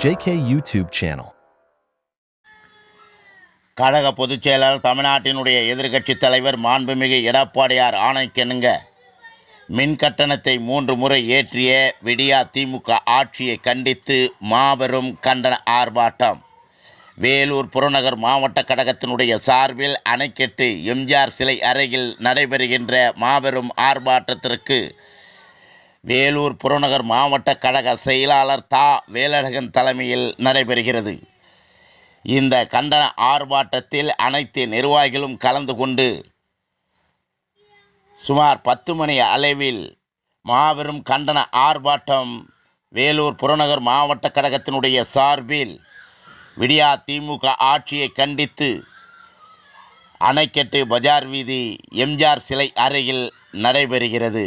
JK YouTube channel. கழக பொதுச் செயலாளர் தமிழ்நாட்டினுடைய எதிர்க்கட்சித் தலைவர் மாண்புமிகு எடப்பாடியார் ஆணைக்கெனுங்க மின் கட்டணத்தை மூன்று முறை ஏற்றிய விடியா திமுக ஆட்சியை கண்டித்து மாபெரும் கண்டன ஆர்ப்பாட்டம் வேலூர் புறநகர் மாவட்ட கழகத்தினுடைய சார்பில் அணைக்கட்டு எம்ஜிஆர் சிலை அருகில் நடைபெறுகின்ற மாபெரும் ஆர்ப்பாட்டத்திற்கு வேலூர் புறநகர் மாவட்ட கழக செயலாளர் தா. வேலழகன் தலைமையில் நடைபெறுகிறது. இந்த கண்டன ஆர்ப்பாட்டத்தில் அனைத்து நிர்வாகிகளும் கலந்து கொண்டு சுமார் பத்து மணி அளவில் மாபெரும் கண்டன ஆர்ப்பாட்டம் வேலூர் புறநகர் மாவட்ட கழகத்தினுடைய சார்பில் விடியா திமுக ஆட்சியை கண்டித்து அணைக்கட்டு பஜார் வீதி எம்ஜிஆர் சிலை அருகில் நடைபெறுகிறது.